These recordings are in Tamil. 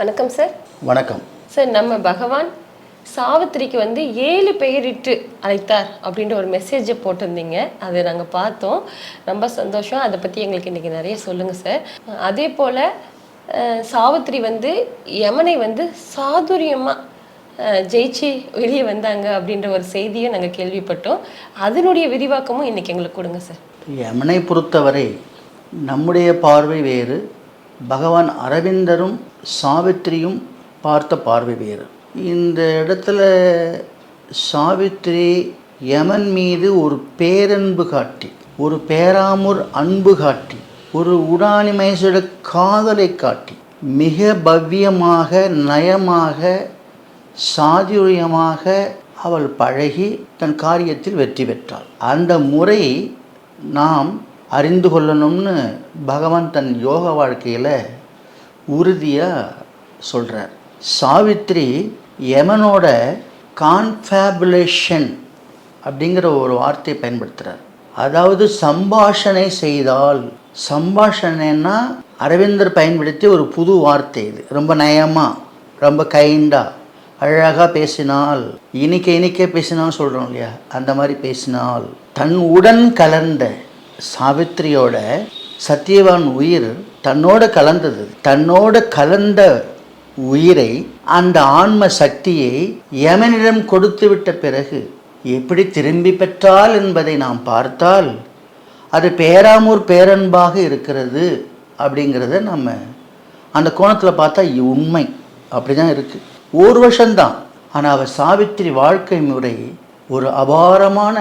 வணக்கம் சார் வணக்கம். சார் நம்ம பகவான் சாவித்திரிக்கு வந்து ஏழு பெயரிட்டு அழைத்தார் அப்படின்ற ஒரு மெசேஜை போட்டிருந்தீங்க. அதை நாங்கள் பார்த்தோம். ரொம்ப சந்தோஷம். அதை பற்றி எங்களுக்கு இன்றைக்கி நிறைய சொல்லுங்கள் சார் அதே போல் சாவித்திரி வந்து யமனை வந்து சாதுரியமாக ஜெயிச்சு வெளியே வந்தாங்க அப்படின்ற ஒரு செய்தியும் நாங்கள் கேள்விப்பட்டோம். அதனுடைய விரிவாக்கமும் இன்றைக்கி எங்களுக்கு கொடுங்க சார் யமனை பொறுத்தவரை நம்முடைய பார்வை வேறு பகவான் அரவிந்தரும் சாவித்திரியும் பார்த்த பார்வை வேறு. இந்த இடத்துல சாவித்திரி யமன் மீது ஒரு பேரன்பு காட்டி ஒரு பேராமூர் அன்பு காட்டி ஒரு உடானி உடானிமைசோட காதலை காட்டி மிக பவ்யமாக நயமாக சாதுரியமாக அவள் பழகி தன் காரியத்தில் வெற்றி பெற்றாள். அந்த முறை நாம் அறிந்து கொள்ளணும்னு பகவான் தன் யோக வாழ்க்கையில் உறுதியாக சொல்கிறார் சாவித்ரி யமனோட கான்ஃபேபுலேஷன் அப்படிங்கிற ஒரு வார்த்தையை பயன்படுத்துகிறார் அதாவது சம்பாஷணை செய்தால் சம்பாஷணைன்னா அரவிந்தர் பயன்படுத்திய ஒரு புது வார்த்தை இது. ரொம்ப நயமாக ரொம்ப கைண்டாக அழகாக பேசினால் இனிக்க இனிக்க பேசினால் சொல்கிறோம் இல்லையா? அந்த மாதிரி பேசினால் தன் உடன் கலந்த சாவித்திரியோட சத்தியவான் உயிர் தன்னோட கலந்தது. தன்னோட கலந்த உயிரை அந்த ஆன்ம சக்தியை யமனிடம் கொடுத்து விட்ட பிறகு எப்படி திரும்பி பெற்றால் என்பதை நாம் பார்த்தால் அது பேராமூர் பேரன்பாக இருக்கிறது அப்படிங்கிறத நம்ம அந்த கோணத்தில் பார்த்தா உண்மை. அப்படி தான் இருக்குது ஒரு வருஷம்தான் ஆனால் அவள் சாவித்திரி வாழ்க்கை முறை ஒரு அபாரமான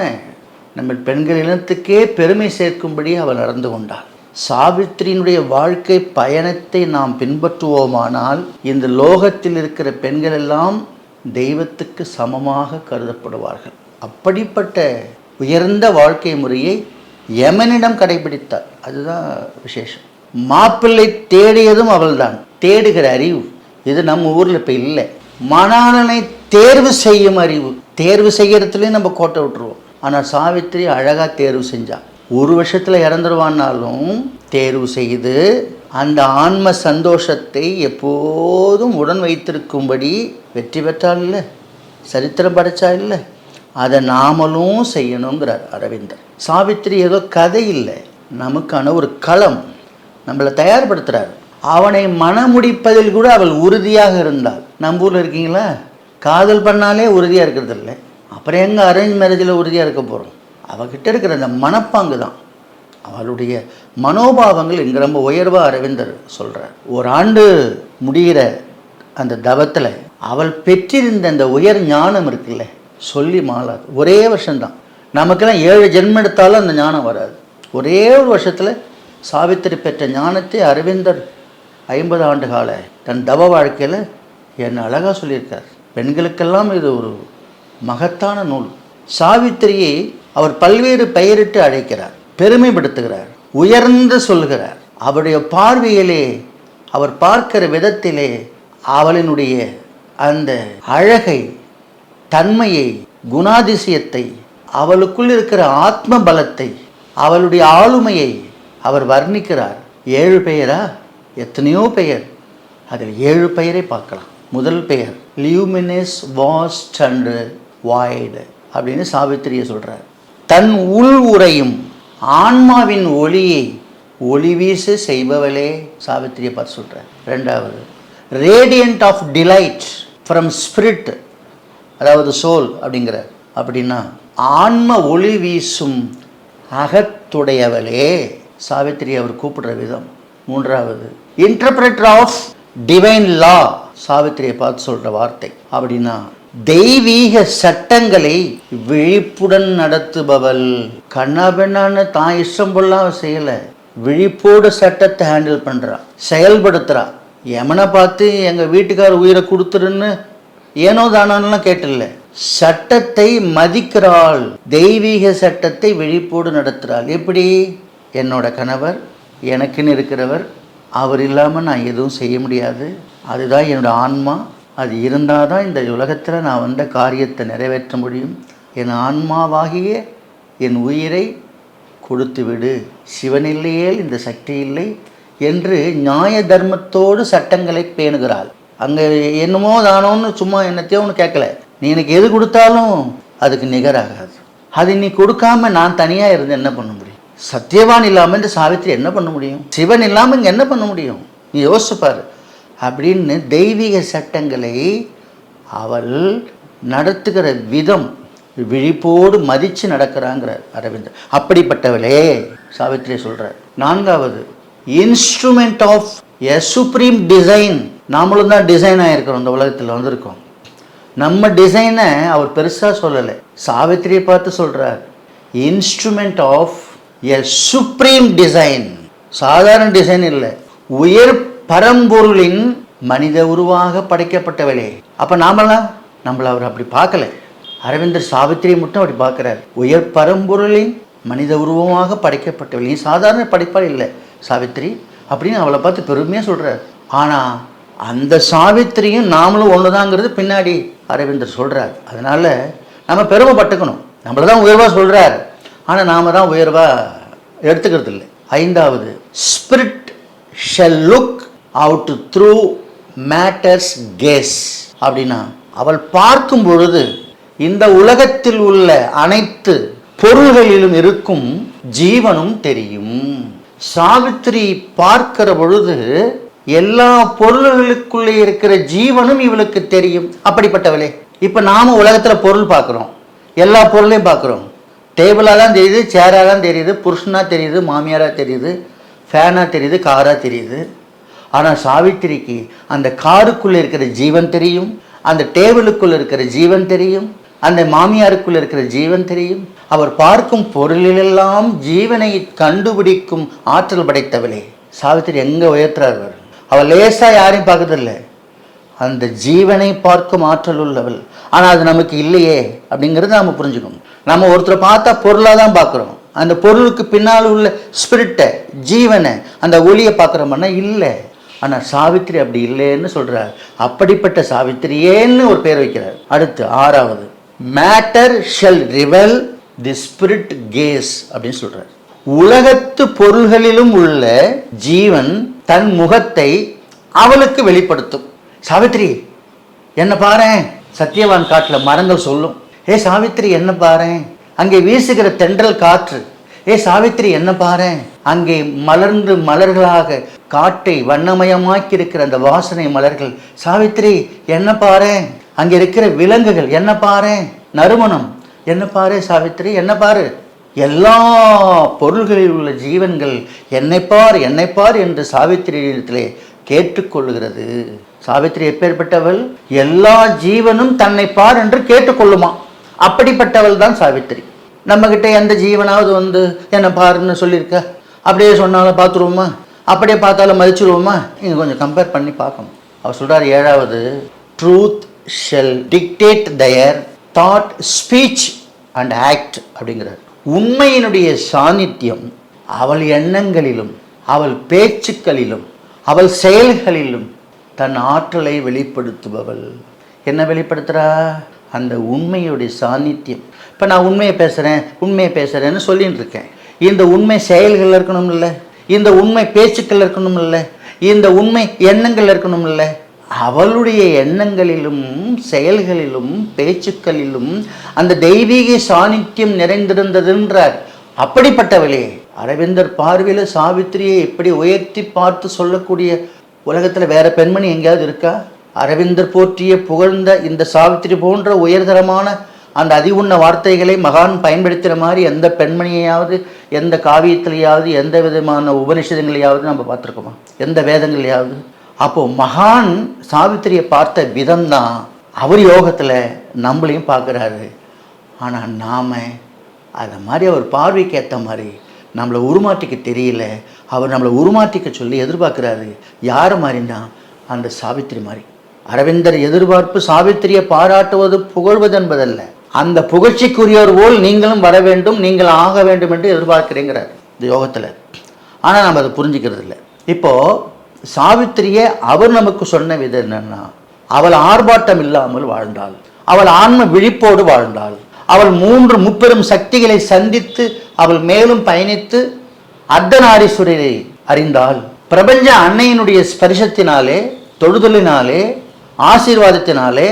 நம்ம பெண்கள் இனத்துக்கே பெருமை சேர்க்கும்படி அவள் நடந்து கொண்டாள். சாவித்திரியினுடைய வாழ்க்கை பயணத்தை நாம் பின்பற்றுவோமானால் இந்த லோகத்தில் இருக்கிற பெண்கள் எல்லாம் தெய்வத்துக்கு சமமாக கருதப்படுவார்கள். அப்படிப்பட்ட உயர்ந்த வாழ்க்கை முறையை யமனிடம் கடைபிடித்தார் அதுதான் விசேஷம். மாப்பிள்ளை தேடியதும் அவள்தான். தேடுகிற அறிவு. இது நம்ம ஊரில் இப்போ இல்லை. மணாளனை தேர்வு செய்யும் அறிவு. தேர்வு செய்கிறதுலேயும் நம்ம கோட்டை விட்டுருவோம். ஆனால் சாவித்திரி அழகாக தேர்வு செஞ்சா. ஒரு வருஷத்தில் இறந்துருவான்னாலும் தேர்வு செய்து அந்த ஆன்ம சந்தோஷத்தை எப்போதும் உடன் வைத்திருக்கும்படி வெற்றி பெற்றால் இல்லை சரித்திரம் படைச்சா இல்லை. அதை நாமளும் செய்யணுங்கிறார் அரவிந்தர். சாவித்திரி ஏதோ கதை இல்லை நமக்கான ஒரு களம் நம்மளை தயார்படுத்துகிறார் அவனை மனமுடிப்பதில் கூட அவள் உறுதியாக இருந்தாள். நம்ம ஊரில் இருக்கீங்களா? காதல் பண்ணாலே உறுதியாக இருக்கிறது இல்லை. அப்புறம் எங்கே அரேஞ்ச் மேரேஜில் உறுதியாக இருக்க போகிறோம் அவகிட்ட இருக்கிற அந்த மனப்பாங்கு தான். அவளுடைய மனோபாவங்கள் இங்கே ரொம்ப உயர்வாக அரவிந்தர் சொல்கிறார் ஒரு ஆண்டு முடிகிற அந்த தவத்தில் அவள் பெற்றிருந்த அந்த உயர் ஞானம் இருக்குல்ல சொல்லி மாளாது ஒரே வருஷம்தான். நமக்கெல்லாம் ஏழு ஜென்மம் எடுத்தாலும் அந்த ஞானம் வராது. ஒரே ஒரு வருஷத்தில் சாவித்திரி பெற்ற ஞானத்தை அரவிந்தர் ஐம்பது ஆண்டு கால தன் தவ வாழ்க்கையில் என்ன அழகாக சொல்லியிருக்கார். பெண்களுக்கெல்லாம் இது ஒரு மகத்தான நூல். சாவித்திரியை அவர் பல்வேறு பெயரிட்டு அழைக்கிறார் பெருமைப்படுத்துகிறார் உயர்ந்து சொல்கிறார். அவருடைய பார்வையிலே அவர் பார்க்கிற விதத்திலே அவளினுடைய அந்த அழகை தன்மையை குணாதிசயத்தை அவளுக்குள் இருக்கிற ஆத்ம பலத்தை அவளுடைய ஆளுமையை அவர் வர்ணிக்கிறார். ஏழு பெயரா? எத்தனையோ பெயர். அதில் ஏழு பெயரை பார்க்கலாம். முதல் பெயர் லியூமினஸ் வாஸ்ட் அண்ட் வாய்டு அப்படின்னு சாவித்திரியை சொல்கிறார் தன் உள் உரையும் ஆன்மாவின் ஒளியை ஒளி வீசு செய்பவளே சாவித்திரியை பார்த்து சொல்கிறார் ரெண்டாவது radiant of delight from spirit அதாவது சோல் அப்படிங்கிறார். அப்படின்னா ஆன்ம ஒளி வீசும் அகத்துடையவளே சாவித்திரி அவர் கூப்பிடுற விதம். மூன்றாவது இன்டர்பிரேட்டர் ஆஃப் டிவைன் லா சாவித்திரியை பார்த்து சொல்கிற வார்த்தை அப்படின்னா தெய்வீக சட்டங்களை விழிப்புடன் நடத்துபவள். கண்ணா பெண்ணான்னு தான் இஷ்டம் பொல்லாம் செய்யலை. விழிப்போடு சட்டத்தை ஹேண்டில் பண்ணுறான் செயல்படுத்துகிறான் எமனை பார்த்து எங்கள் வீட்டுக்கார உயிரை கொடுத்துருன்னு ஏனோ தானான்லாம் கேட்டில்ல. சட்டத்தை மதிக்கிறாள். தெய்வீக சட்டத்தை விழிப்போடு நடத்துகிறாள் எப்படி? என்னோட கணவர் எனக்குன்னு இருக்கிறவர் அவர் இல்லாமல் நான் எதுவும் செய்ய முடியாது. அதுதான் என்னோட ஆன்மா. அது இருந்தால் தான் இந்த உலகத்தில் நான் வந்த காரியத்தை நிறைவேற்ற முடியும். என் ஆன்மாவாகிய என் உயிரை கொடுத்து விடு சிவனில்லையேல் இந்த சக்தி இல்லை என்று நியாய தர்மத்தோடு சட்டங்களை பேணுகிறாள். அங்கே என்னமோ தானோன்னு சும்மா என்னத்தையோ ஒன்று கேட்கல. நீ எனக்கு எது கொடுத்தாலும் அதுக்கு நிகராகாது. அது நீ கொடுக்காம நான் தனியாக இருந்து என்ன பண்ண முடியும்? சத்தியவான் இல்லாமல் இந்த சாவித்திரி என்ன பண்ண முடியும்? சிவன் இல்லாமல் இங்கே என்ன பண்ண முடியும்? நீ யோசிச்சுப்பாரு அப்படின்னு தெய்வீக சட்டங்களை அவள் நடத்துகிற விதம் விழிப்போடு மதித்து நடக்கிறாங்கிறார் அரவிந்தர். அப்படிப்பட்டவளே சாவித்ரி சொல்கிறார் நான்காவது instrument of a supreme design நாமளும் தான் டிசைன் ஆகிருக்கிறோம் இந்த உலகத்தில் வந்திருக்கோம். நம்ம டிசைனை அவர் பெருசாக சொல்லலை. சாவித்திரியை பார்த்து சொல்கிறார் instrument of a supreme design சாதாரண டிசைன் இல்லை. உயர் பரம்பொருளின் மனித உருவாக படைக்கப்பட்டவளே. அப்போ நாமெல்லாம் நம்மளை அவர் அப்படி பார்க்கல. அரவிந்தர் சாவித்திரியை மட்டும் அப்படி பார்க்குறாரு. உயர் பரம்பொருளின் மனித உருவமாக படைக்கப்பட்டவள். நீ சாதாரண படைப்பாள் இல்லை சாவித்திரி அப்படின்னு அவளை பார்த்து பெருமையாக சொல்கிறார் ஆனால் அந்த சாவித்திரியும் நாமளும் ஒன்று பின்னாடி அரவிந்தர் சொல்கிறார் அதனால் நம்ம பெருமைப்பட்டுக்கணும். நம்மளை தான் உயர்வாக சொல்கிறார் ஆனால் நாம தான் உயர்வாக எடுத்துக்கிறது இல்லை ஐந்தாவது spirit shall look out through matters gaze அப்படின்னா அவள் பார்க்கும் பொழுது இந்த உலகத்தில் உள்ள அனைத்து பொருள்களிலும் இருக்கும் ஜீவனும் தெரியும். சாவித்திரி பார்க்கிற பொழுது எல்லா பொருள்களுக்குள்ளே இருக்கிற ஜீவனும் இவளுக்கு தெரியும். அப்படிப்பட்டவளே இப்போ நாம உலகத்தில் பொருள் பார்க்குறோம். எல்லா பொருளையும் பார்க்குறோம். டேபிளாக தான் தெரியுது சேராக தான் தெரியுது புருஷனாக தெரியுது மாமியாராக தெரியுது ஃபேனாக தெரியுது காராக தெரியுது. ஆனால் சாவித்திரிக்கு அந்த காருக்குள்ளே இருக்கிற ஜீவன் தெரியும் அந்த டேபிளுக்குள்ளே இருக்கிற ஜீவன் தெரியும் அந்த மாமியாருக்குள்ளே இருக்கிற ஜீவன் தெரியும். அவர் பார்க்கும் பொருளிலெல்லாம் ஜீவனை கண்டுபிடிக்கும் ஆற்றல் படைத்தவளே. சாவித்திரி எங்கே உயர்த்துறார் அவர்? அவள் லேசாக யாரையும் பார்க்கறதில்லை. அந்த ஜீவனை பார்க்கும் ஆற்றல் உள்ளவள். ஆனால் அது நமக்கு இல்லையே அப்படிங்கிறத நம்ம புரிஞ்சுக்கணும். நம்ம ஒருத்தரை பார்த்தா பொருளாக தான் பார்க்குறோம். அந்த பொருளுக்கு பின்னால் உள்ள ஸ்பிரிட்டை ஜீவனை அந்த ஒளியை பார்க்குறோம்னா இல்லை. ஆனால் சாவித்திரி அப்படி இல்லைன்னு சொல்கிறார் அப்படிப்பட்ட சாவித்திரியேன்னு ஒரு பேர் வைக்கிறார். அடுத்து ஆறாவது. Matter shall reveal the spirit face அப்படின்னு சொல்கிறார் உலகத்து பொருள்களிலும் உள்ள ஜீவன் தன் முகத்தை அவளுக்கு வெளிப்படுத்தும். சாவித்திரி என்ன பாரேன். சத்தியவான் காட்டில் மரங்கள் சொல்லும். ஏ சாவித்திரி என்ன பாரேன். அங்கே வீசுகிற தென்றல் காற்று ஏ சாவித்திரி என்ன பாரு? அங்கே மலர்ந்து மலர்களாக காட்டை வண்ணமயமாக்கி இருக்கிற அந்த வாசனை மலர்கள். சாவித்திரி என்ன பாரு? அங்கே இருக்கிற விலங்குகள் என்ன பாரு? நறுமணம். என்ன பாரு சாவித்திரி என்ன பாரு? எல்லா பொருள்களில் உள்ள ஜீவன்கள் என்னை பார் என்னை பார் என்று சாவித்திரியிடத்திலே கேட்டுக்கொள்ளுகிறது. சாவித்திரி எப்பேற்பட்டவள் எல்லா ஜீவனும் தன்னை பார் என்று கேட்டுக்கொள்ளுமா? அப்படிப்பட்டவள் தான் சாவித்திரி. நம்மக்கிட்ட எந்த ஜீவனாவது வந்து என்னை பாருன்னு சொல்லியிருக்க? அப்படியே சொன்னாலும் பார்த்துருவோமா? அப்படியே பார்த்தாலும் மதிச்சிருவோமா? இங்கே கொஞ்சம் கம்பேர் பண்ணி பார்க்கணும். அவர் சொல்கிறார் ஏழாவது truth shall dictate their thought speech and act அப்படிங்கிறார். உண்மையினுடைய சாநித்தியம் அவள் எண்ணங்களிலும் அவள் பேச்சுக்களிலும் அவள் செயல்களிலும் தன் ஆற்றலை வெளிப்படுத்துபவள். என்ன வெளிப்படுத்துகிறா அந்த உண்மையுடைய சாநித்தியம். இப்போ நான் உண்மையை பேசுகிறேன் உண்மையை பேசுகிறேன்னு சொல்லின்னு இருக்கேன். இந்த உண்மை செயல்கள் இருக்கணும் இல்லை இந்த உண்மை பேச்சுக்கள் இருக்கணும் இல்லை இந்த உண்மை எண்ணங்கள் இருக்கணும் இல்லை அவளுடைய எண்ணங்களிலும் செயல்களிலும் பேச்சுக்களிலும் அந்த தெய்வீக சாநித்தியம் நிறைந்திருந்ததுன்றார். அப்படிப்பட்டவளே அரவிந்தர் பார்வையில் சாவித்திரியை எப்படி உயர்த்தி பார்த்து சொல்லக்கூடிய உலகத்தில் வேற பெண்மணி எங்கேயாவது இருக்கா? அரவிந்தர் போற்றிய புகழ்ந்த இந்த சாவித்திரி போன்ற உயர்தரமான அந்த அதிவுண்ண வார்த்தைகளை மகான் பயன்படுத்துகிற மாதிரி எந்த பெண்மணியையாவது எந்த காவியத்திலேயாவது எந்த விதமான உபனிஷதங்களையாவது நம்ம பார்த்துருக்கோமா? எந்த வேதங்களையாவது? அப்போது மகான் சாவித்திரியை பார்த்த விதம்தான் அவர் யோகத்தில் நம்மளையும் பார்க்குறாரு. ஆனால் நாம் அதை மாதிரி அவர் பார்வைக்கு ஏற்ற மாதிரி நம்மளை உருமாற்றிக்க தெரியல. அவர் நம்மளை உருமாற்றிக்க சொல்லி எதிர்பார்க்குறாரு. யார் மாதிரின்னா அந்த சாவித்திரி மாதிரி. அரவிந்தர் எதிர்பார்ப்பு சாவித்திரியை பாராட்டுவது புகழ்வது என்பதல்ல. அந்த புகழ்ச்சிக்குரியவர் போல் நீங்களும் வர வேண்டும் நீங்கள் ஆக வேண்டும் என்று எதிர்பார்க்கிறேங்கிறார் இந்த யோகத்தில். ஆனால் நம்ம அதை புரிஞ்சுக்கிறது இல்லை இப்போது சாவித்திரியை அவர் நமக்கு சொன்ன விதம் என்னென்னா அவள் ஆர்ப்பாட்டம் இல்லாமல் வாழ்ந்தாள். அவள் ஆன்ம விழிப்போடு வாழ்ந்தாள். அவள் மூன்று முப்பெரும் சக்திகளை சந்தித்து அவள் மேலும் பயணித்து அர்த்தநாரீஸ்வரரை அறிந்தாள். பிரபஞ்ச அன்னையினுடைய ஸ்பரிசத்தினாலே தொழுதலினாலே ஆசீர்வாதத்தினாலே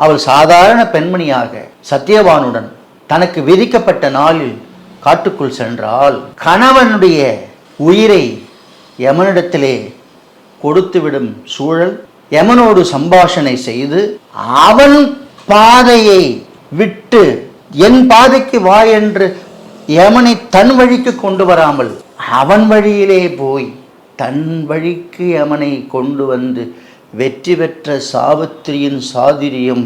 அவள் சாதாரண பெண்மணியாக சத்தியவானுடன் தனக்கு விதிக்கப்பட்ட நாளில் காட்டுக்குள் சென்றால் கணவனுடைய உயிரை யமனிடத்திலே கொடுத்துவிடும் சூழல் யமனோடு சம்பாஷணை செய்து அவன் பாதையை விட்டு என் பாதைக்கு வா என்று யமனை தன் வழிக்கு கொண்டு வராமல் அவன் வழியிலே போய் தன் வழிக்கு யமனை கொண்டு வந்து வெற்றி பெற்ற சாவித்திரியின் சாதுரியம்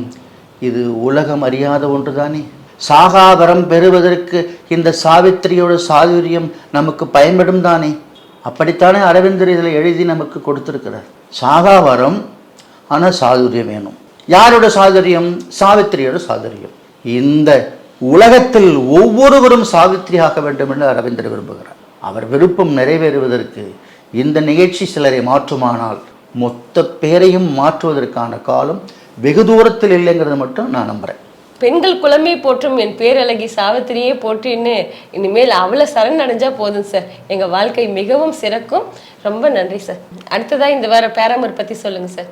இது உலகம் அறியாத ஒன்றுதானே? சாகாபரம் பெறுவதற்கு இந்த சாவித்திரியோட சாதுரியம் நமக்கு பயன்படும் தானே? அப்படித்தானே அரவிந்தர் இதில் எழுதி நமக்கு கொடுத்துருக்கிறார். சாகாவரம் ஆனால் சாதுரியம் வேணும். யாரோட சாதுரியம்? சாவித்திரியோட சாதுரியம். இந்த உலகத்தில் ஒவ்வொருவரும் சாவித்திரியாக வேண்டும் என்று அரவிந்தர் விரும்புகிறார். அவர் விருப்பம் நிறைவேறுவதற்கு இந்த நிகழ்ச்சி சிலரை மாற்றுமானால் மொத்த பேரையும் மாற்றுவதற்கான காலம் வெகு தூரத்தில் இல்லைங்கிறத மட்டும் நான் நம்புகிறேன் பெண்கள் குலமே போற்றும் என் பேரழகி சாவித்திரியே போற்றின்னு இனிமேல் அவளை சரணடைஞ்சா போதும் சார். எங்க வாழ்க்கை மிகவும் சிறக்கும். ரொம்ப நன்றி சார். அடுத்ததா இந்த வார பேராமர் பத்தி சொல்லுங்க சார்.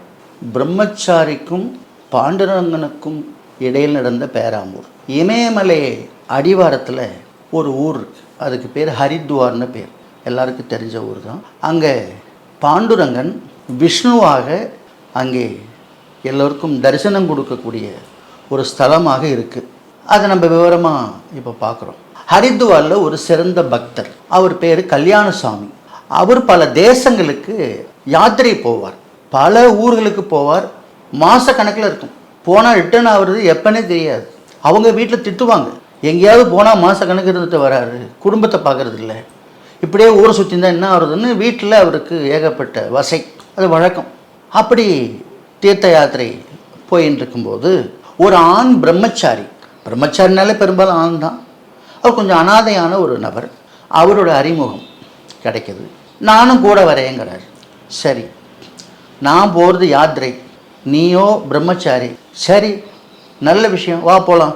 பிரம்மச்சாரிக்கும் பாண்டுரங்கனுக்கும் இடையில் நடந்த பேராமூர். இமயமலை அடிவாரத்தில் ஒரு ஊர் அதுக்கு பேர் ஹரித்வார்னு பேர். எல்லாருக்கும் தெரிஞ்ச ஊர் தான் அங்கே பாண்டுரங்கன் விஷ்ணுவாக அங்கே எல்லோருக்கும் தரிசனம் கொடுக்கக்கூடிய ஒரு ஸ்தலமாக இருக்குது அதை நம்ம விவரமாக இப்போ பார்க்குறோம் ஹரித்துவாரில் ஒரு சிறந்த பக்தர். அவர் பேர் கல்யாணசாமி. அவர் பல தேசங்களுக்கு யாத்திரை போவார். பல ஊர்களுக்கு போவார். மாத கணக்கில் இருக்கும். போனால் ரிட்டர்ன் ஆகுறது எப்பனே தெரியாது. அவங்க வீட்டில் திட்டுவாங்க. எங்கேயாவது போனால் மாத கணக்கு இருந்துட்டு வராரு. குடும்பத்தை பார்க்குறது இல்லை இப்படியே ஊரை சுற்றி இருந்தால் என்ன ஆகுறதுன்னு வீட்டில் அவருக்கு ஏகப்பட்ட வசை. அது வழக்கம். அப்படி தீர்த்த யாத்திரை போயின்னு இருக்கும்போது ஒரு ஆண் பிரம்மச்சாரி பிரம்மச்சாரினாலே பெரும்பாலும் ஆண் தான். அவர் கொஞ்சம் அனாதையான ஒரு நபர். அவரோட அறிமுகம் கிடைக்கிது. நானும் கூட வரையங்கிறார் சரி நான் போகிறது யாத்திரை. நீயோ பிரம்மச்சாரி. சரி நல்ல விஷயம் வா போகலாம்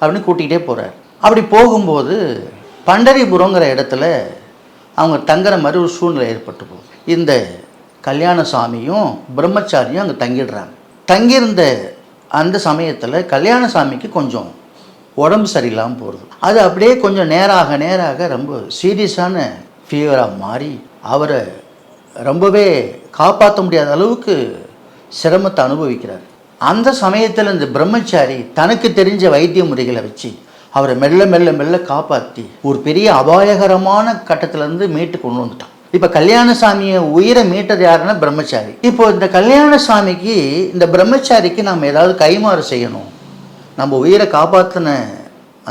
அப்படின்னு கூட்டிகிட்டே போகிறார் அப்படி போகும்போது பண்டரிபுரங்கிற இடத்துல அவங்க தங்குற மாதிரி ஒரு சூழ்நிலை ஏற்பட்டு போகுது. இந்த கல்யாண சாமியும் பிரம்மச்சாரியும் அங்கே தங்கிடுறாங்க. தங்கியிருந்த அந்த சமயத்தில் கல்யாண சாமிக்கு கொஞ்சம் உடம்பு சரியில்லாமல் போகிறது அது அப்படியே கொஞ்சம் நேராக நேராக ரொம்ப சீரியஸான ஃபீவராக மாறி அவரை ரொம்பவே காப்பாற்ற முடியாத அளவுக்கு சிரமத்தை அனுபவிக்கிறார். அந்த சமயத்தில் இந்த பிரம்மச்சாரி தனக்கு தெரிஞ்ச வைத்திய முறைகளை வச்சு அவரை மெல்ல மெல்ல மெல்ல காப்பாற்றி ஒரு பெரிய அபாயகரமான கட்டத்திலேருந்து மீட்டு கொண்டு வந்துட்டான். இப்போ கல்யாணசாமியை உயிரை மீட்டது யாருன்னா பிரம்மச்சாரி. இப்போ இந்த கல்யாணசாமிக்கு இந்த பிரம்மச்சாரிக்கு நம்ம ஏதாவது கைமாறு செய்யணும். நம்ம உயிரை காப்பாற்றின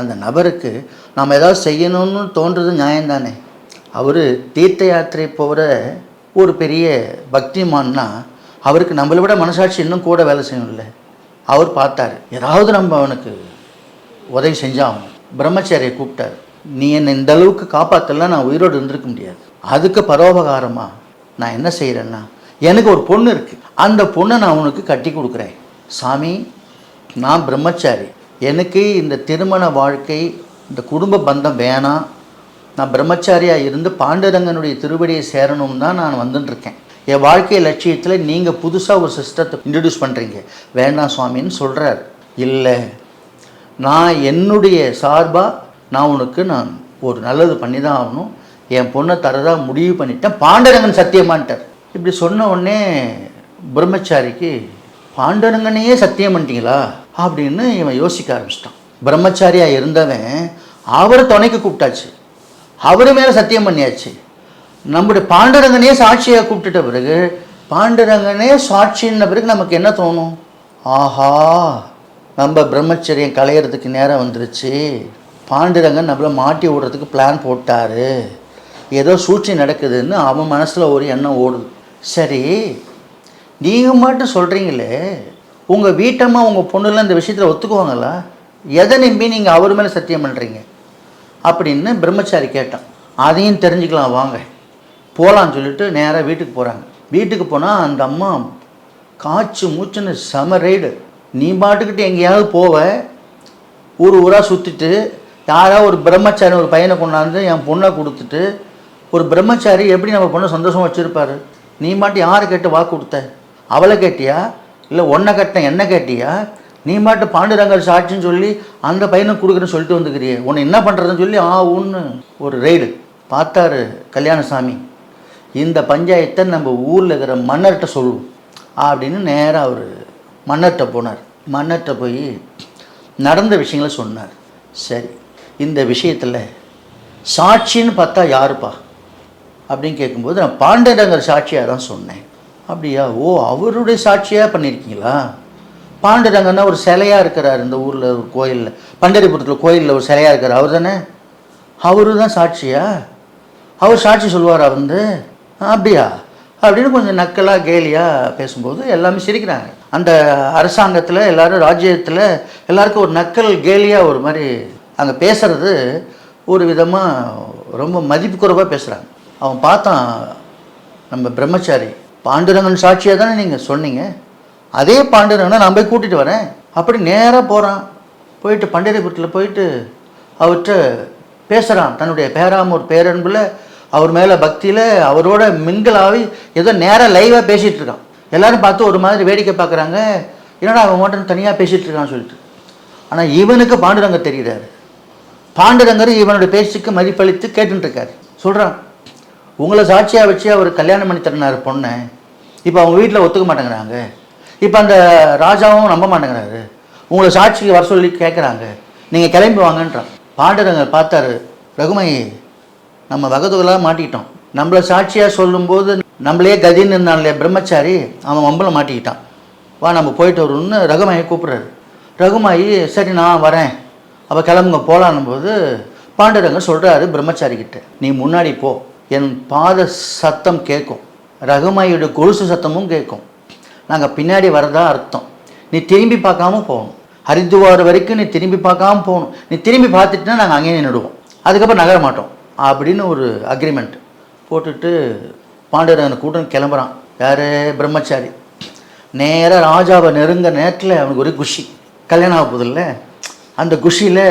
அந்த நபருக்கு நாம் ஏதாவது செய்யணும்னு தோன்றது நியாயம்தானே? அவர் தீர்த்த யாத்திரை போகிற ஒரு பெரிய பக்திமான்னா அவருக்கு நம்மளை விட மனசாட்சி இன்னும் கூட வேலை செய்யணும்ல. அவர் பார்த்தாரு. ஏதாவது நம்ம அவனுக்கு உதவி செஞ்சாகும் பிரம்மச்சாரியை கூப்பிட்டாரு. நீ என்னை இந்த அளவுக்கு காப்பாற்றலாம் நான் உயிரோடு இருந்திருக்க முடியாது. அதுக்கு பரோபகாரமாக நான் என்ன செய்கிறேன்னா எனக்கு ஒரு பொண்ணு இருக்குது அந்த பொண்ணை நான் உனக்கு கட்டி கொடுக்குறேன். சாமி நான் பிரம்மச்சாரி. எனக்கு இந்த திருமண வாழ்க்கை இந்த குடும்ப பந்தம் வேணாம். நான் பிரம்மச்சாரியாக இருந்து பாண்டுரங்கனுடைய திருவடியை சேரணும் தான் நான் வந்துட்டுருக்கேன். என் வாழ்க்கை லட்சியத்தில் நீங்கள் புதுசாக ஒரு சிஸ்டத்தை இன்ட்ரடியூஸ் பண்ணுறீங்க வேண்டாம் சுவாமின்னு சொல்கிறார் இல்லை. நான் என்னுடைய சார்பாக நான் உனக்கு நான் ஒரு நல்லது பண்ணி தான் ஆகணும். என் பொண்ணை தரதா முடிவு பண்ணிட்டேன். பாண்டரங்கன் சத்தியமான்ட்டார். இப்படி சொன்ன உடனே பிரம்மச்சாரிக்கு பாண்டரங்கனையே சத்தியம் பண்ணிட்டீங்களா? அப்படின்னு இவன் யோசிக்க ஆரம்பிச்சிட்டான். பிரம்மச்சாரியாக இருந்தவன் அவரை துணைக்கு கூப்பிட்டாச்சு. அவர் மேலே சத்தியம் பண்ணியாச்சு. நம்முடைய பாண்டரங்கனே சாட்சியாக கூப்பிட்டுட்ட பிறகு பாண்டரங்கனே சாட்சின்ன பிறகு நமக்கு என்ன தோணும்? ஆஹா நம்ம பிரம்மச்சரியம் களையிறதுக்கு நேரம் வந்துருச்சு. பாண்டுரங்கன் நம்மளை மாட்டி விடுறதுக்கு பிளான் போட்டாரு. ஏதோ சூழ்ச்சி நடக்குதுன்னு அவன் மனசில் ஒரு எண்ணம் ஓடுது. சரி நீங்கள் மட்டும் சொல்கிறீங்களே உங்கள் வீட்டம்மா உங்கள் பொண்ணுலாம் இந்த விஷயத்தில் ஒத்துக்குவாங்களா? எதை நம்பி நீங்கள் அவர் மேலே சத்தியம் பண்ணுறீங்க அப்படின்னு பிரம்மச்சாரி கேட்டான். அதையும் தெரிஞ்சுக்கலாம் வாங்க. போகலான்னு சொல்லிட்டு நேராக வீட்டுக்கு போகிறாங்க வீட்டுக்கு போனால் அந்த அம்மா காய்ச்சி மூச்சுன்னு செம ரைடு நீ பாட்டுக்கிட்டு எங்கேயாவது போவ. ஊர் ஊராக சுற்றிட்டு யாராவது ஒரு பிரம்மச்சாரி ஒரு பையனை கொண்டாந்து என் பொண்ணை கொடுத்துட்டு ஒரு பிரம்மச்சாரி எப்படி நம்ம பொண்ணை சந்தோஷமாக வச்சுருப்பாரு? நீ மாட்டு யாரை கேட்டு வாக்கு கொடுத்த? அவளை கேட்டியா? இல்லை ஒன்றை கேட்டேன் என்ன கேட்டியா? நீ மாட்டு பாண்டுரங்கர் சாட்சின்னு சொல்லி அந்த பையனுக்கு கொடுக்குறேன்னு சொல்லிட்டு வந்துக்கிறியே. உன்னை என்ன பண்ணுறதுன்னு சொல்லி ஆ ஊன்னு. ஒரு ரெய்டு. பார்த்தாரு கல்யாணசாமி. இந்த பஞ்சாயத்தை நம்ம ஊரில் இருக்கிற மன்னர்கிட்ட சொல்லுவோம். அப்படின்னு நேராக அவர் மன்னர்கிட்ட போனார். மன்னர்கிட்ட போய் நடந்த விஷயங்களை சொன்னார். சரி இந்த விஷயத்தில் சாட்சின்னு பார்த்தா யாருப்பா? அப்படின்னு கேட்கும்போது நான் பாண்டரங்கர் சாட்சியாக தான் சொன்னேன். அப்படியா? ஓ அவருடைய சாட்சியாக பண்ணியிருக்கீங்களா பாண்டுரங்கன்னா ஒரு சிலையாக இருக்கிறார் இந்த ஊரில் ஒரு கோயிலில் பண்டரிபுரத்தில் கோயிலில் ஒரு சிலையாக இருக்கார் அவர் தானே? அவரு தான் சாட்சியா? அவர் சாட்சி சொல்லுவாரா வந்து? அப்படியா? அப்படின்னு கொஞ்சம் நக்கலாக கேலியாக பேசும்போது எல்லாமே சிரிக்கிறாங்க. அந்த அரசாங்கத்தில் எல்லாரும் ராஜ்யத்தில் எல்லாருக்கும் ஒரு நக்கல் கேலியாக ஒரு மாதிரி அங்கே பேசுறது ஒரு விதமாக ரொம்ப மதிப்பு குறைவாக பேசுகிறாங்க அவன் பார்த்தான் நம்ம பிரம்மச்சாரி. பாண்டுரங்கன் சாட்சியாக தானே நீங்கள் சொன்னீங்க? அதே பாண்டுரங்கனை நான் போய் கூட்டிகிட்டு வரேன். அப்படி நேராக போகிறான் போயிட்டு பண்டிகைபுரத்தில் போயிட்டு அவர்கிட்ட பேசுகிறான் தன்னுடைய பேராமூர் பேரன்பில் அவர் மேலே பக்தியில் அவரோட மிங்கிளாகி ஏதோ நேராக லைவாக பேசிகிட்டு இருக்கான். எல்லாரும் பார்த்து ஒரு மாதிரி வேடிக்கை பார்க்குறாங்க. என்னடா அவன் மட்டும் தனியாக பேசிகிட்டு இருக்கான்னு சொல்லிட்டு. ஆனால் இவனுக்கு பாண்டுரங்க தெரிகிறாரு பாண்டுரங்கர் இவனுடைய பேச்சுக்கு மதிப்பளித்து கேட்டுட்டு சொல்கிறான் உங்களை சாட்சியாக வச்சு அவர் கல்யாணம் பண்ணி தரினார் பொண்ணை இப்போ அவங்க வீட்டில் ஒத்துக்க மாட்டேங்கிறாங்க. இப்போ அந்த ராஜாவும் நம்ப மாட்டேங்கிறாரு. உங்களை சாட்சிக்கு வர சொல்லி கேட்குறாங்க நீங்கள் கிளம்பி வாங்கன்றான். பாண்டரங்க பார்த்தாரு ரகுமயி நம்ம வகதுகளாக மாட்டிக்கிட்டோம். நம்மளை சாட்சியாக சொல்லும்போது நம்மளே கதின்னு இருந்தான்ல பிரம்மச்சாரி? அவன் மம்பளை மாட்டிக்கிட்டான். வா நம்ம போயிட்டு வரணும்னு ரகுமாயை கூப்பிட்றாரு. ரகுமாயி சரி நான் வரேன். அப்போ கிளம்புங்க போகலான்னும் போது பாண்டரங்க சொல்கிறாரு பிரம்மச்சாரி கிட்ட நீ முன்னாடி போ. என் பாத சத்தம் கேட்கும். ரகுமாயோட கொலுசு சத்தமும் கேட்கும். நாங்கள் பின்னாடி வரதா அர்த்தம். நீ திரும்பி பார்க்காம போகணும். ஹரித்துவார் வரைக்கும் நீ திரும்பி பார்க்காம போகணும். நீ திரும்பி பார்த்துட்டுனா நாங்கள் அங்கேயே நின்றுடுவோம். அதுக்கப்புறம் நகர மாட்டோம். அப்படின்னு ஒரு அக்ரிமெண்ட் போட்டுட்டு பாண்டியரங்கனை கூட்டம் கிளம்புறான். யார்? பிரம்மச்சாரி. நேராக ராஜாவை நெருங்க நேரத்தில் அவனுக்கு ஒரே குஷி. கல்யாணம் ஆக போதில்ல அந்த குஷியில்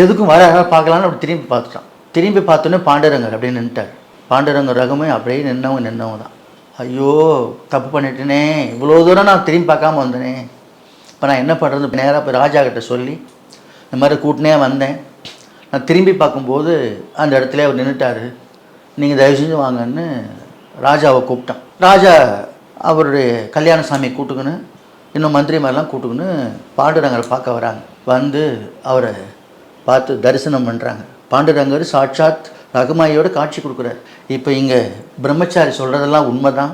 எதுக்கும் வர பார்க்கலான்னு அப்படி திரும்பி பார்த்துட்டான். திரும்பி பார்த்தோன்னே பாண்டியரங்கர் அப்படின்னு நின்ட்டார் பாண்டுரங்க ரகமே அப்படியே நின்னவங்க நின்னவங்க தான். ஐயோ தப்பு பண்ணிட்டேனே. இவ்வளோ தூரம் நான் திரும்பி பார்க்காம வந்தேனே. இப்போ நான் என்ன பண்ணுறது நேராக போய் ராஜா கிட்ட சொல்லி இந்த மாதிரி கூட்டினே வந்தேன். நான் திரும்பி பார்க்கும்போது அந்த இடத்துல அவர் நின்றுட்டாரு நீங்கள் தயவு செஞ்சு வாங்கன்னு ராஜாவை கூப்பிட்டான். ராஜா அவருடைய கல்யாண சாமியை கூட்டுக்குன்னு இன்னும் மந்திரி மாதிரிலாம் கூட்டுக்குன்னு பாண்டுரங்கரை பார்க்க வராங்க. வந்து அவரை பார்த்து தரிசனம் பண்ணுறாங்க பாண்டுரங்கர் சாட்சாத் ரகுமாயோட காட்சி கொடுக்குறார். இப்போ இங்கே பிரம்மச்சாரி சொல்கிறதெல்லாம் உண்மைதான்.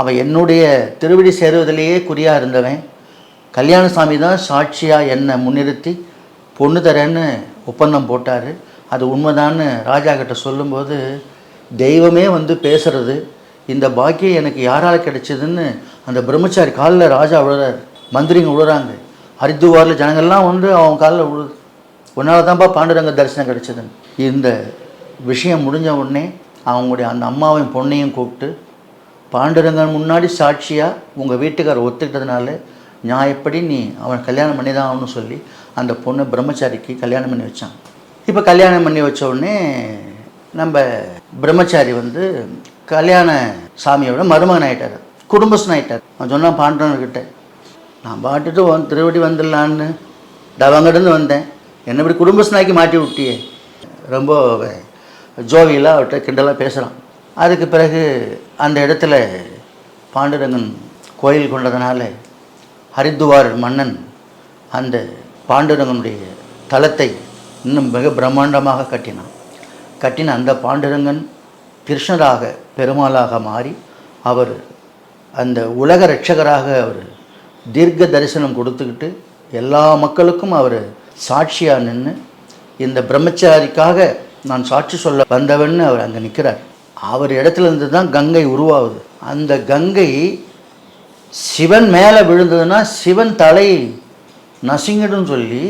அவன் என்னுடைய திருவிடி சேருவதிலேயே குறியாக இருந்தவன். கல்யாணசாமி தான் சாட்சியாக என்னை முன்னிறுத்தி பொண்ணு தரேன்னு ஒப்பந்தம் போட்டார். அது உண்மைதான்னு ராஜா கிட்ட சொல்லும்போது தெய்வமே வந்து பேசுறது. இந்த பாக்கியம் எனக்கு யாரால் கிடைச்சதுன்னு அந்த பிரம்மச்சாரி காலில் ராஜா விழுறாரு மந்திரிங்க விழுறாங்க ஹரித்துவாரில் ஜனங்கள்லாம் வந்து அவன் காலில் விழுது உன்னால தான்ப்பா பாண்டுரங்க தரிசனம் கிடைச்சதுன்னு. இந்த விஷயம் முடிஞ்ச உடனே அவங்களுடைய அந்த அம்மாவையும் பொண்ணையும் கூப்பிட்டு பாண்டுரங்கன் முன்னாடி சாட்சியாக உங்கள் வீட்டுக்காரர் ஒத்துக்கிட்டதுனால நியாயப்படி நீ அவன் கல்யாணம் பண்ணி தான் ஆகணும்னு சொல்லி அந்த பொண்ணை பிரம்மச்சாரிக்கு கல்யாணம் பண்ணி வச்சான். இப்போ கல்யாணம் பண்ணி வச்ச உடனே நம்ம பிரம்மச்சாரி வந்து கல்யாண சாமியோட மருமகன் ஆகிட்டார் குடும்பஸ்தன் ஆகிட்டார் அவன் சொன்னான் பாண்டவன்கிட்ட நான் பாட்டுட்டு திருவடி வந்துடலான்னு டவங்கிட்டேருந்து வந்தேன். என்னை இப்படி குடும்பஸ்தனாக்கி மாட்டி விட்டியே. ரொம்ப ஜோவியெல்லாம் அவர்கிட்ட கிண்டலாக பேசுகிறான் அதுக்கு பிறகு அந்த இடத்துல பாண்டுரங்கன் கோயில் கொண்டதுனால ஹரித்துவார் மன்னன் அந்த பாண்டுரங்கனுடைய தலத்தை இன்னும் மிக பிரம்மாண்டமாக கட்டினான். கட்டின அந்த பாண்டுரங்கன் கிருஷ்ணராக பெருமாளாக மாறி அவர் அந்த உலக ரட்சகராக அவர் தீர்க்க தரிசனம் கொடுத்துக்கிட்டு எல்லா மக்களுக்கும் அவர் சாட்சியாக நின்று இந்த பிரம்மச்சாரிக்காக நான் சாட்சி சொல்ல வந்தவன்னு அவர் அங்கே நிற்கிறார் அவர் இடத்துல இருந்து தான் கங்கை உருவாகுது. அந்த கங்கை சிவன் மேலே விழுந்ததுன்னா சிவன் தலை நசுங்கிடும் சொல்லி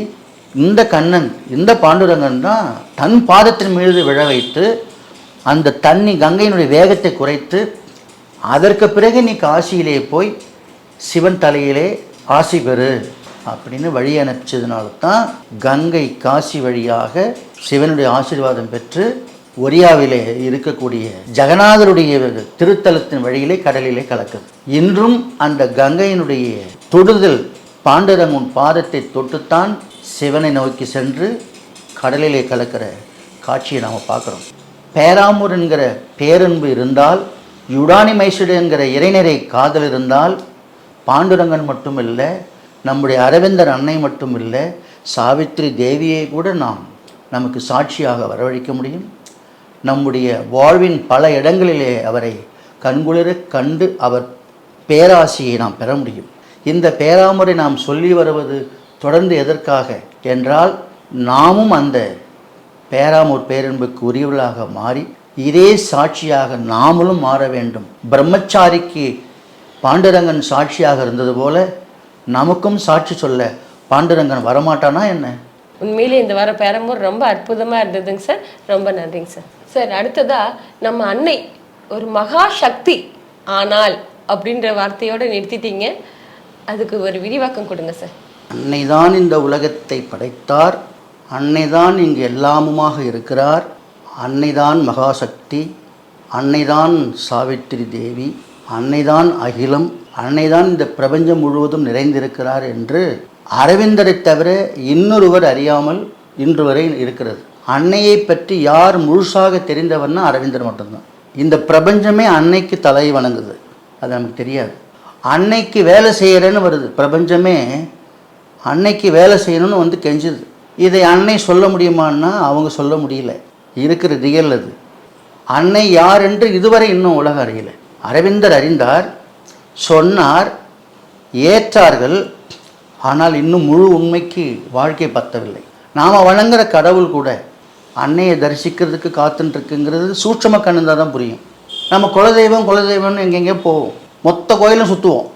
இந்த கண்ணன் இந்த பாண்டுரங்கன் தான் தன் பாதத்தின் மீது விழ வைத்து அந்த தண்ணி கங்கையினுடைய வேகத்தை குறைத்து அதற்கு பிறகு நீ காசியிலே போய் சிவன் தலையிலே ஆசி பெறு. அப்படின்னு வழி அனுப்பிச்சதுனால தான் கங்கை காசி வழியாக சிவனுடைய ஆசீர்வாதம் பெற்று ஒரியாவிலே இருக்கக்கூடிய ஜெகநாதருடைய திருத்தலத்தின் வழியிலே கடலிலே கலக்குது. இன்றும் அந்த கங்கையினுடைய தொடுதல் பாண்டரங்கன் பாதத்தை தொட்டுத்தான் சிவனை நோக்கி சென்று கடலிலே கலக்கிற காட்சியை நாம் பார்க்குறோம். பேராமூர் என்கிற பேரன்பு இருந்தால் யுடானி மைசுடு என்கிற இறைநரை காதல் இருந்தால் பாண்டுரங்கன் மட்டும் இல்லை நம்முடைய அரவிந்தர் அன்னை மட்டும் இல்லை சாவித்ரி தேவியை கூட நாம் நமக்கு சாட்சியாக வரவழைக்க முடியும். நம்முடைய வாழ்வின் பல இடங்களிலே அவரை கண்குளிர கண்டு அவர் பேராசியை நாம் பெற முடியும். இந்த பேராமுறை நாம் சொல்லி வருவது தொடர்ந்து எதற்காக என்றால் நாமும் அந்த பேராமூர் பேரன்புக்கு உரியவர்களாக மாறி இதே சாட்சியாக நாமளும் மாற வேண்டும். பிரம்மச்சாரிக்கு பாண்டுரங்கன் சாட்சியாக இருந்தது போல நமக்கும் சாட்சி சொல்ல பாண்டுரங்கன் வரமாட்டானா என்ன? உண்மையிலே இந்த வார பெரம்பூர் ரொம்ப அற்புதமா இருந்ததுங்க சார். ரொம்ப நன்றிங்க சார். சார் அடுத்ததா நம்ம அன்னை ஒரு மகா சக்தி ஆனால் அப்படின்ற வார்த்தையோட நிறுத்திட்டீங்க. அதுக்கு ஒரு விரிவாக்கம் கொடுங்க சார். அன்னைதான் இந்த உலகத்தை படைத்தார். அன்னைதான் இங்கு எல்லாமுமாக இருக்கிறார். அன்னைதான் மகாசக்தி. அன்னைதான் சாவித்திரி தேவி. அன்னைதான் அகிலம். அன்னைதான் இந்த பிரபஞ்சம் முழுவதும் நிறைந்திருக்கிறார் என்று அரவிந்தரை தவிர இன்னொருவர் அறியாமல் இன்று வரை இருக்கிறது. அன்னையை பற்றி யார் முழுசாக தெரிந்தவர்னா அரவிந்தர் மட்டும்தான். இந்த பிரபஞ்சமே அன்னைக்கு தலை வணங்குது. அது நமக்கு தெரியாது. அன்னைக்கு வேலை செய்கிறேன்னு வருது. பிரபஞ்சமே அன்னைக்கு வேலை செய்யணும்னு வந்து கெஞ்சுது. இதை அன்னை சொல்ல முடியுமான்னா அவங்க சொல்ல முடியல. இருக்கிற ரியல் அது. அன்னை யார் என்று இதுவரை இன்னும் உலகம் அறியலை. அரவிந்தர் அறிந்தார் சொன்னார் ஏற்றார்கள் ஆனால் இன்னும் முழு உண்மைக்கு வாழ்க்கை பத்தவில்லை. நாம் வழங்குகிற கடவுள் கூட அன்னையை தரிசிக்கிறதுக்கு காத்துட்டுருக்குங்கிறது சூட்சம கண்ணுந்தால் தான் புரியும். நம்ம குலதெய்வம் குலதெய்வம்னு எங்கெங்கே போவோம். மொத்த கோயிலும் சுற்றுவோம்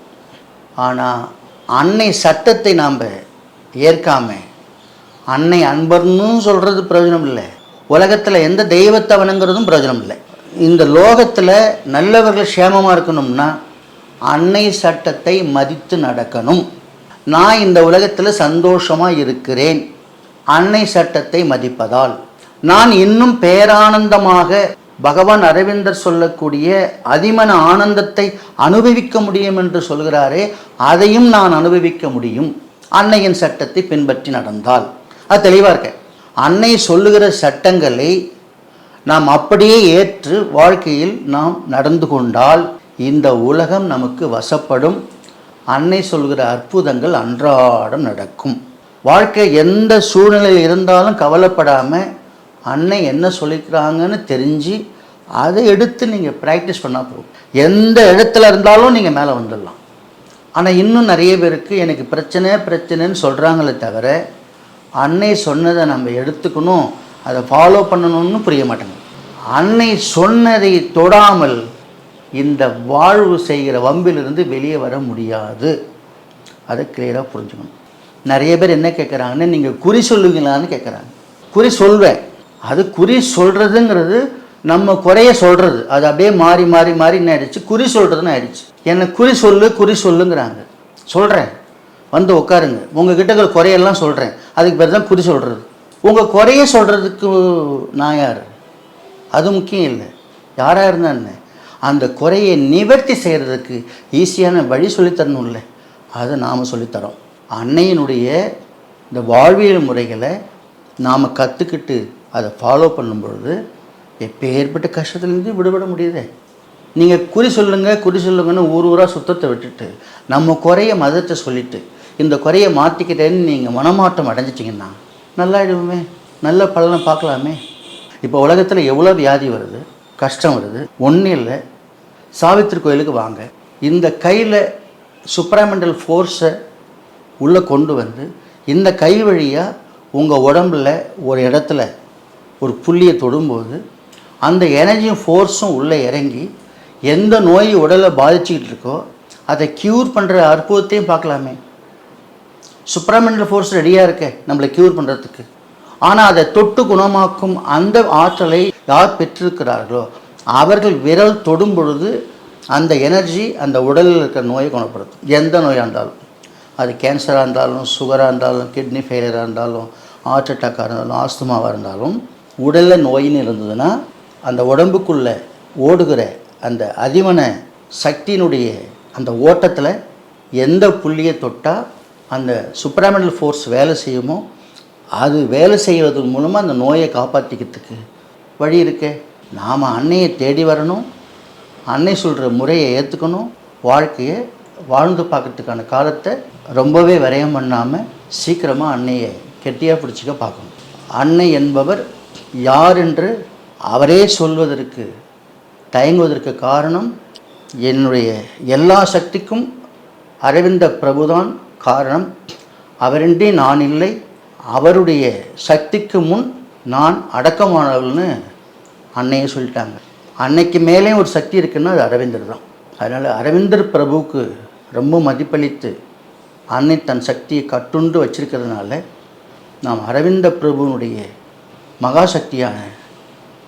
ஆனால் அன்னை சட்டத்தை நாம் ஏற்காம அன்னை அன்பர்னு சொல்கிறது பிரயோஜனம் இல்லை உலகத்தில் எந்த தெய்வத்தை வணங்குறதும் பிரயோஜனம் இல்லை இந்த லோகத்தில் நல்லவர்கள் சேமமாக இருக்கணும்னா அன்னை சட்டத்தை மதித்து நடக்கணும். நான் இந்த உலகத்தில் சந்தோஷமாக இருக்கிறேன். அன்னை சட்டத்தை மதிப்பதால். நான் இன்னும் பேரானந்தமாக பகவான் அரவிந்தர் சொல்லக்கூடிய அதிமன ஆனந்தத்தை அனுபவிக்க முடியும் என்று சொல்கிறாரே அதையும் நான் அனுபவிக்க முடியும். அன்னையின் சட்டத்தை பின்பற்றி நடந்தால். அது தெளிவாக இருக்க அன்னை சொல்லுகிற சட்டங்களை நாம் அப்படியே ஏற்று வாழ்க்கையில் நாம் நடந்து கொண்டால் இந்த உலகம் நமக்கு வசப்படும். அன்னை சொல்கிற அற்புதங்கள் அன்றாடம் நடக்கும். வாழ்க்கை எந்த சூழ்நிலையில் இருந்தாலும் கவலைப்படாமல் அன்னை என்ன சொல்லிக்கிறாங்கன்னு தெரிஞ்சு அதை எடுத்து நீங்கள் ப்ராக்டிஸ் பண்ணால் போதும். எந்த இடத்துல இருந்தாலும் நீங்கள் மேலே வந்துடலாம். ஆனால் இன்னும் நிறைய பேருக்கு எனக்கு பிரச்சனை பிரச்சனைன்னு சொல்கிறாங்களே தவிர அன்னை சொன்னதை நம்ம எடுத்துக்கணும் அதை ஃபாலோ பண்ணணும்னு புரிய மாட்டேங்குது அன்னை சொன்னதை தொடாமல் இந்த வாழ்வு செய்கிற வம்பிலிருந்து வெளியே வர முடியாது. அதை கிளியராக புரிஞ்சுக்கணும். நிறைய பேர் என்ன கேட்குறாங்கன்னு நீங்கள் குறி சொல்லுவீங்களான்னு கேட்குறாங்க குறி சொல்வேன். அது குறி சொல்கிறதுங்கிறது நம்ம குறைய சொல்கிறது அது அப்படியே மாறி மாறி மாறி என்ன ஆயிடுச்சு? குறி சொல்கிறதுன்னு ஆயிடுச்சு. என்னை குறி சொல்லு குறி சொல்லுங்கிறாங்க. சொல்கிறேன் வந்து உட்காருங்க. உங்கள் கிட்ட இருக்கிற குறையெல்லாம் சொல்கிறேன் அதுக்கு பேர் தான் குறி சொல்கிறது உங்கள் குறைய சொல்கிறதுக்கு நான் யார்? அது முக்கியம் இல்லை. யாராக இருந்தா என்ன? அந்த குறையை நிவர்த்தி செய்கிறதுக்கு ஈஸியான வழி சொல்லித்தரணும்ல அதை நாம் சொல்லித்தரோம். அன்னையினுடைய இந்த வாழ்வியல் முறைகளை நாம் கற்றுக்கிட்டு அதை ஃபாலோ பண்ணும் பொழுது எப்பேற்பட்ட கஷ்டத்துலேருந்து விடுபட முடியுதே. நீங்கள் குறி சொல்லுங்கள் குறி சொல்லுங்கன்னு ஊர் ஊராக சுத்தத்தை விட்டுட்டு நம்ம குறைய மதத்தை சொல்லிட்டு இந்த குறையை மாற்றிக்கிட்டேன்னு நீங்கள் மனமாற்றம் அடைஞ்சிட்டிங்கன்னா நல்லாயிடுவோமே நல்ல பலனை பார்க்கலாமே. இப்போ உலகத்தில் எவ்வளோ வியாதி வருது கஷ்டம் வருது ஒன்றும் இல்லை. சாவித்திரி கோயிலுக்கு வாங்க. இந்த கையில் சுப்ராமெண்டல் ஃபோர்ஸை உள்ளே கொண்டு வந்து இந்த கை வழியாக உங்கள் உடம்புல ஒரு இடத்துல ஒரு புள்ளியை தொடும்போது அந்த எனர்ஜியும் ஃபோர்ஸும் உள்ளே இறங்கி எந்த நோய் உடலை பாதிச்சுக்கிட்டு இருக்கோ அதை க்யூர் பண்ணுற அற்புதத்தையும் பார்க்கலாமே. சுப்ராமெண்டல் ஃபோர்ஸ் ரெடியாக இருக்கே நம்மளை க்யூர் பண்ணுறதுக்கு ஆனால் அதை தொட்டு குணமாக்கும் அந்த ஆற்றலை யார் பெற்றிருக்கிறார்களோ அவர்கள் விரல் தொடும் பொழுது அந்த எனர்ஜி அந்த உடலில் இருக்கிற நோயை குணப்படுத்தும். எந்த நோயாக இருந்தாலும். அது கேன்சராக இருந்தாலும் சுகராக இருந்தாலும் கிட்னி ஃபெயிலியராக இருந்தாலும் ஹார்ட் அட்டாக்காக இருந்தாலும் ஆஸ்துமாவாக இருந்தாலும் உடலில் நோயின்னு இருந்ததுன்னா அந்த உடம்புக்குள்ளே ஓடுகிற அந்த அதிமன சக்தியினுடைய அந்த ஓட்டத்தில் எந்த புள்ளியை தொட்டால் அந்த சுப்ராமெண்டல் ஃபோர்ஸ் வேலை செய்யுமோ அது வேலை செய்வதன் மூலமாக அந்த நோயை காப்பாற்றிக்கிறதுக்கு வழி இருக்குது நாம் அன்னையை தேடி வரணும். அன்னை சொல்கிற முறையை ஏற்றுக்கணும் வாழ்க்கையை வாழ்ந்து பார்க்கறதுக்கான காலத்தை ரொம்பவே விரயம் பண்ணாமல் சீக்கிரமாக அன்னையை கெட்டியாக பிடிச்சிக்க பார்க்கணும். அன்னை என்பவர் யார் என்று அவரே சொல்வதற்கு தயங்குவதற்கு காரணம் என்னுடைய எல்லா சக்திக்கும் அரவிந்த பிரபுதான் காரணம். அவரின்றி நான் இல்லை. அவருடைய சக்திக்கு முன் நான் அடக்கமானவள்னு அன்னையே சொல்லிட்டாங்க. அன்னைக்கு மேலே ஒரு சக்தி இருக்குன்னா அது அரவிந்தர் தான். அதனால் அரவிந்தர் பிரபுவுக்கு ரொம்ப மதிப்பளித்து அன்னை தன் சக்தியை கட்டுண்டு வச்சிருக்கிறதுனால நாம் அரவிந்த பிரபுனுடைய மகாசக்தியான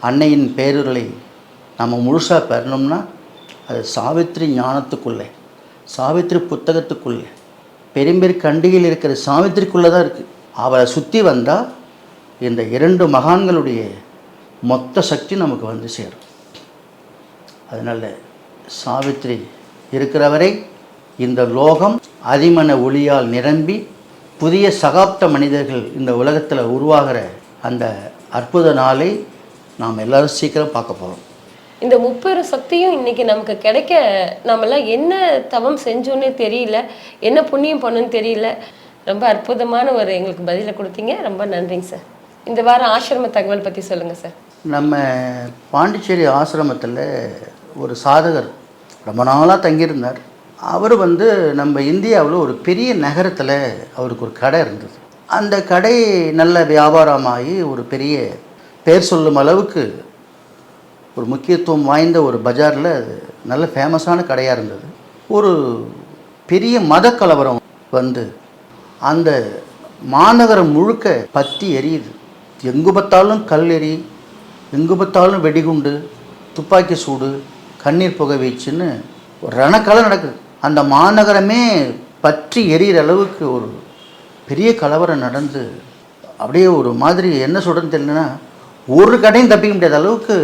அன்னையின் பேரர்களை நம்ம முழுசாக பெறணும்னா அது சாவித்திரி ஞானத்துக்குள்ளே சாவித்திரி புத்தகத்துக்குள்ளே பெரும்பெரு கண்டிகையில் இருக்கிற சாவித்திரிக்குள்ளே தான் இருக்குது அவளை சுற்றி வந்தால் இந்த இரண்டு மகான்களுடைய மொத்த சக்தி நமக்கு வந்து சேரும். அதனால் சாவித்திரி இருக்கிறவரை இந்த லோகம் அதிமன ஒளியால் நிரம்பி புதிய சகாப்த மனிதர்கள் இந்த உலகத்தில் உருவாகிற அந்த அற்புத நாளை நாம் எல்லாரும் சீக்கிரம் பார்க்க போகிறோம் இந்த முப்பெரும் சக்தியும் இன்னைக்கு நமக்கு கிடைக்க நாமெல்லாம் என்ன தவம் செஞ்சோன்னே தெரியல என்ன புண்ணியம் பண்ணுன்னு தெரியல. ரொம்ப அற்புதமான ஒரு எங்களுக்கு பதிலை கொடுத்தீங்க. ரொம்ப நன்றிங்க சார். இந்த வாரம் ஆசிரம தகவல் பற்றி சொல்லுங்கள் சார். நம்ம பாண்டிச்சேரி ஆசிரமத்தில் ஒரு சாதகர் ரொம்ப நாளாக தங்கியிருந்தார். அவர் வந்து நம்ம இந்தியாவில் ஒரு பெரிய நகரத்தில் அவருக்கு ஒரு கடை இருந்தது. அந்த கடை நல்ல வியாபாரமாகி ஒரு பெரிய பேர் சொல்லும் அளவுக்கு ஒரு முக்கியத்துவம் வாய்ந்த ஒரு பஜாரில் நல்ல ஃபேமஸான கடையாக இருந்தது. ஒரு பெரிய மத கலவரம் வந்து அந்த மாநகரம் முழுக்க பற்றி எரியுது. எங்கு பார்த்தாலும் கல் எரி எங்கு பார்த்தாலும் வெடிகுண்டு துப்பாக்கி சூடு கண்ணீர் புகை வீச்சுன்னு ஒரு ரணக்கலை நடக்குது. அந்த மாநகரமே பற்றி எரியிற அளவுக்கு ஒரு பெரிய கலவரம் நடந்து அப்படியே ஒரு மாதிரி என்ன சொல்கிறேன்னு தெரியலன்னா ஒரு கடையும் தப்பிக்க முடியாத அளவுக்கு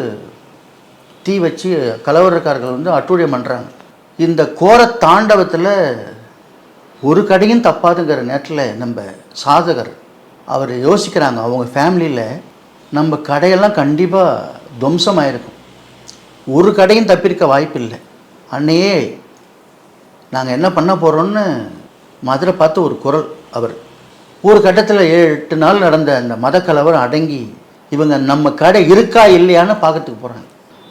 தீ வச்சு கலவரக்காரர்கள் வந்து அட்டூழியம் பண்ணுறாங்க இந்த கோர தாண்டவத்தில் ஒரு கடையும் தப்பாதுங்கிற நேரத்தில் நம்ம சாதகர் அவர் யோசிக்கிறாங்க அவங்க ஃபேமிலியில் நம்ம கடையெல்லாம் கண்டிப்பாக துவம்சமாயிருக்கும். ஒரு கடையும் தப்பிருக்க வாய்ப்பில்லை. அன்னையே நாங்கள் என்ன பண்ண போகிறோம்னு மதுரை பார்த்து ஒரு குரல் அவர். ஒரு கட்டத்தில் ஏழு எட்டு நாள் நடந்த அந்த மதக்கலவரம் அடங்கி இவங்க நம்ம கடை இருக்கா இல்லையான்னு பார்க்கறதுக்கு போகிறாங்க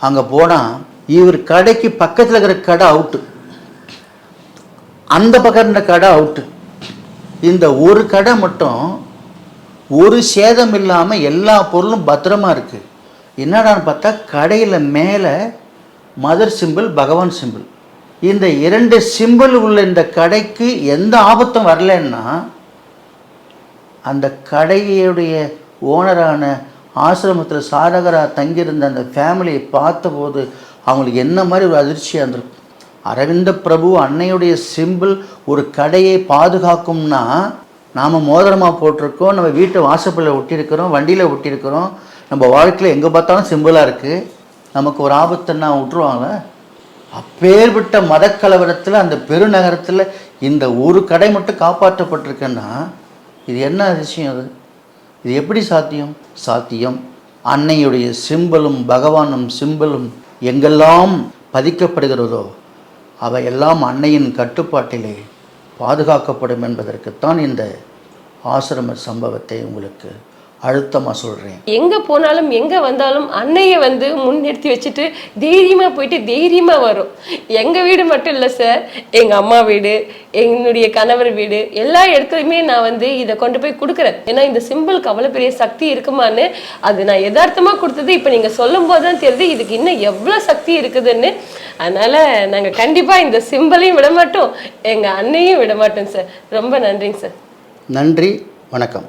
அங்கே போனால் இவர் கடைக்கு பக்கத்தில் இருக்கிற கடை அவுட்டு. அந்த பக்கம் இருந்த கடை அவுட்டு. இந்த ஒரு கடை மட்டும் ஒரு சேதம் இல்லாமல் எல்லா பொருளும் பத்திரமா இருக்குது என்னடான்னு பார்த்தா கடையில் மேலே மதர் சிம்பிள் பகவான் சிம்பிள் இந்த இரண்டு சிம்பிள் உள்ள இந்த கடைக்கு எந்த ஆபத்தும் வரலன்னா அந்த கடையுடைய ஓனரான ஆசிரமத்தில் சாதகராக தங்கியிருந்த அந்த ஃபேமிலியை பார்த்தபோது அவங்களுக்கு என்ன மாதிரி ஒரு அதிர்ச்சியாக இருந்திருக்கும். அரவிந்த பிரபு அன்னையுடைய சிம்பிள் ஒரு கடையை பாதுகாக்கும்னா நாம் மோதிரமாக போட்டிருக்கோம் நம்ம வீட்டு வாசப்பில் ஒட்டியிருக்கிறோம் வண்டியில் ஒட்டியிருக்கிறோம். நம்ம வாழ்க்கையில் எங்கே பார்த்தாலும் சிம்பிளாக இருக்குது நமக்கு ஒரு ஆபத்துன்னா விட்டுருவாங்க அப்பேற்பட்ட மதக்கலவரத்தில் அந்த பெருநகரத்தில் இந்த ஒரு கடை மட்டும் காப்பாற்றப்பட்டிருக்குன்னா இது என்ன அதிசயம் அது? இது எப்படி சாத்தியம்? சாத்தியம். அன்னையுடைய சிம்பலும் பகவானும் சிம்பலும் எங்கெல்லாம் பதிக்கப்படுகிறதோ அவையெல்லாம் அன்னையின் கட்டுப்பாட்டிலே பாதுகாக்கப்படும் என்பதற்குத்தான் இந்த ஆசிரம சம்பவத்தை உங்களுக்கு அழுத்தமாக சொல்கிறேன் எங்க போனாலும் எங்க வந்தாலும் அன்னைய வந்து முன்னிறுத்தி வச்சுட்டு தைரியமா போயிட்டு தைரியமா வரும். எங்க வீடு மட்டும் இல்ல சார் எங்க அம்மா வீடு என்னுடைய கணவர் வீடு எல்லா இடத்துலையுமே நான் வந்து இதை கொண்டு போய் கொடுக்குறேன். ஏன்னா இந்த சிம்பிளுக்கு அவ்வளவு பெரிய சக்தி இருக்குமான்னு அது நான் யதார்த்தமா கொடுத்தது. இப்ப நீங்க சொல்லும் போது தான் தெரியுது இதுக்கு இன்னும் எவ்வளவு சக்தி இருக்குதுன்னு. அதனால நாங்க கண்டிப்பா இந்த சிம்பிளையும் விட மாட்டோம் எங்க அன்னையும் விட மாட்டோம் சார் ரொம்ப நன்றிங்க சார் நன்றி வணக்கம்.